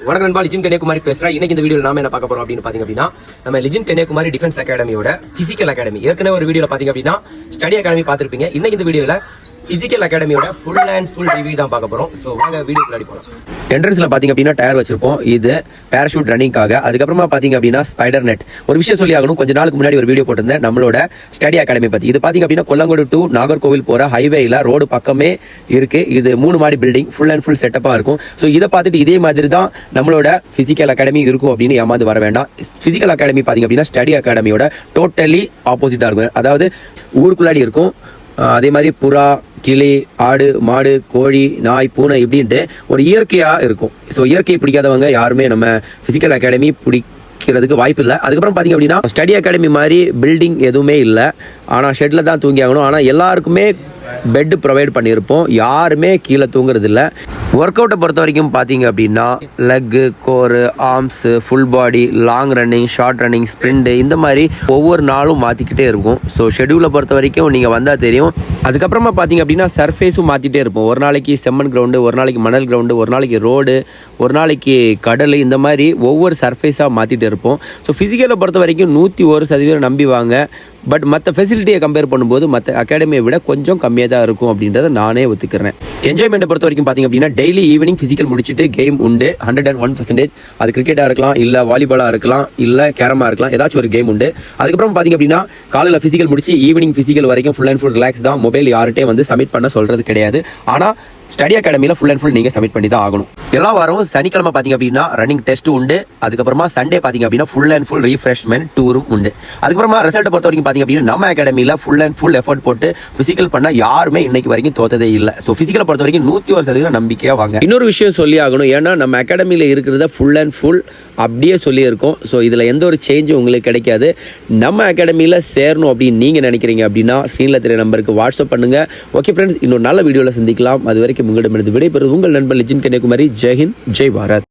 வணக்கம் நண்பா லிஜின் கன்னியாகுமரி பேசுறேன் இன்னைக்கு இந்த வீடியோ நாம என்ன பார்க்க போறோம் அப்படின்னு பாத்தீங்க அப்படின்னா நம்ம லிஜின் கன்னியாகுமரி டிஃபென்ஸ் அகாடமியோட பிசிக்கல் அகாடமி ஏற்கனவே ஒரு வீடியோல பாத்தீங்க அப்படின்னா ஸ்டடி அகாடமி பாத்திருப்பீங்க இன்னைக்கு இந்த வீடியோல பிசிக்கல் அகாடமியோட ஃபுல் அண்ட் ஃபுல் ரிவ்யூ தான் பார்க்க போறோம். ஸோ வாங்க வீடியோ முன்னாடி போலாம். என்ட்ரன்ஸ்ல பாத்தீங்க அப்படின்னா டயர் வச்சிருப்போம். இது பேராஷூட் ரன்னிங்காக அதுக்கப்புறமா பாத்தீங்க அப்படின்னா ஸ்பைடர் நெட் ஒரு விஷயம் சொல்லி ஆகணும். கொஞ்ச நாளுக்கு முன்னாடி ஒரு வீடியோ போட்டிருந்தேன். நம்மளோட ஸ்டடி அகாடமி பத்தி. இது பாத்தீங்க அப்படின்னா கொல்லங்கோடு டு நாகர்கோவில் போற ஹைவேல ரோடு பக்கமே இருக்கு. இது மூணு மாடி பில்டிங் ஃபுல் அண்ட் ஃபுல் செட்டப்பா இருக்கும். ஸோ இதை பார்த்துட்டு இதே மாதிரி தான் நம்மளோட பிசிக்கல் அகாடமி இருக்கும் அப்படின்னு ஏமாந்து வர வேண்டாம். பிசிக்கல் அகாடமி பாத்தீங்க அப்படின்னா ஸ்டடி அகாடமியோட டோட்டலி ஆப்போசிட்டா இருக்கும். அதாவது ஊருக்குள்ளாடி இருக்கும். அதே மாதிரி புறா கிளி ஆடு மாடு கோழி நாய் பூனை இப்படின்ட்டு ஒரு இயற்கையாக இருக்கும். ஸோ இயற்கையை பிடிக்காதவங்க யாருமே நம்ம ஃபிசிக்கல் அகாடமி பிடிக்கிறதுக்கு வாய்ப்பு இல்லை. அதுக்கப்புறம் பார்த்தீங்க அப்படின்னா ஸ்டடி அகாடமி மாதிரி பில்டிங் எதுவுமே இல்லை. ஆனால் ஷெட்டில் தான் தூங்கி ஆகணும். ஆனால் எல்லாருக்குமே பெட்டு ப்ரொவைட் பண்ணியிருப்போம். யாருமே கீழே தூங்குறது இல்லை. ஒர்க் அவுட்டை பொறுத்த வரைக்கும் பார்த்தீங்க அப்படின்னா leg core arms full body long running short running sprint இந்த மாதிரி ஒவ்வொரு நாளும் மாற்றிக்கிட்டே இருக்கும். ஸோ ஷெடியூலை பொறுத்த வரைக்கும் நீங்கள் வந்தால் தெரியும். அதுக்கப்புறமா பார்த்தீங்க அப்படின்னா சர்ஃபேஸும் மாற்றிட்டே இருப்போம். ஒரு நாளைக்கு செம்மண் கிரவுண்டு ஒரு நாளைக்கு மணல் கிரவுண்டு ஒரு நாளைக்கு ரோடு ஒரு நாளைக்கு கடல் இந்த மாதிரி ஒவ்வொரு சர்ஃபேஸாக மாற்றிட்டு இருப்போம். ஸோ ஃபிசிக்கலை பொறுத்த வரைக்கும் நூற்றி ஒரு சதவீதம் நம்பி வாங்க. பட் மற்ற ஃபெசிலிட்டியை கம்பேர் பண்ணும்போது மற்ற அகாடமியை விட கொஞ்சம் கம்மியாக தான் இருக்கும் அப்படின்றத நானே ஒத்துக்கிறேன். என்ஜாய்மெண்ட்டை பொறுத்த வரைக்கும் பார்த்தீங்க அப்படின்னா டெய்லி ஈவினிங் ஃபிசிக்கல் முடிச்சுட்டு கேம் உண்டு. ஹண்ட்ரட் அண்ட் ஒன் பர்சன்டேஜ் அது கிரிக்கெட்டாக இருக்கலாம் இல்லை வாலிபாலாக இருக்கலாம் இல்லை கேரமாக இருக்கலாம். ஏதாச்சும் ஒரு கேம் உண்டு. அதுக்கப்புறம் பார்த்தீங்க அப்படின்னா காலையில் ஃபிசிக்கல் முடிச்சு ஈவினிங் ஃபிசிக்கல் வரைக்கும் ஃபுல் அண்ட் ஃபுல் ரிலாக்ஸ் தான். மொபைல் யார்கிட்டே வந்து சப்மிட் பண்ண சொல்கிறது கிடையாது. ஆனால் ஸ்டடி அகாடமியில் ஃபுல் அண்ட் ஃபுல் நீங்கள் சப்மிட் பண்ணி தான் ஆகணும். எல்லா வாரமும் சனிக்கிழமை பார்த்தீங்க அப்படின்னா ரன்னிங் டெஸ்ட் உண்டு. அதுக்கப்புறமா சண்டே பார்த்தீங்க அப்படின்னா ஃபுல் அண்ட் ஃபுல் ரீஃப்ரெஷ்மெண்ட் டூரும் உண்டு. அதுக்கப்புறமா ரிசல்ட் பொறுத்த வரைக்கும் பார்த்தீங்க அப்படின்னா நம்ம அகாடமியில் ஃபுல் அண்ட் ஃபுல் எஃபர்ட் போட்டு ஃபிசிக்கல் பண்ண யாருமே இன்னைக்கு வரைக்கும் தோத்ததே இல்லை. ஸோ ஃபிசிக்கலை பொறுத்த வரைக்கும் நூற்றி ஒரு சதவீதம் நம்பிக்கையாக வாங்க. இன்னொரு விஷயம் சொல்லி ஆகணும். ஏன்னா நம்ம அகாடமியில் இருக்கிறத ஃபுல் அண்ட் ஃபுல் அப்படியே சொல்லியிருக்கோம். ஸோ இதில் எந்த ஒரு சேஞ்சும் உங்களுக்கு கிடைக்காது. நம்ம அகாடமியில் சேரணும் அப்படின்னு நீங்கள் நினைக்கிறீங்க அப்படின்னா ஸ்க்ரீனில் தெரிய நம்பருக்கு வாட்ஸ்அப் பண்ணுங்கள் ஓகே ஃப்ரெண்ட்ஸ் இன்னொரு நல்ல வீடியோவில் சந்திக்கலாம். அது வரைக்கும் உங்களிடமிருந்து விடைபெறுவது உங்கள் நண்பர் லிஜின் கன்னியாகுமரி. ஜெய்ஹிந்த் ஜெய் பாரத்.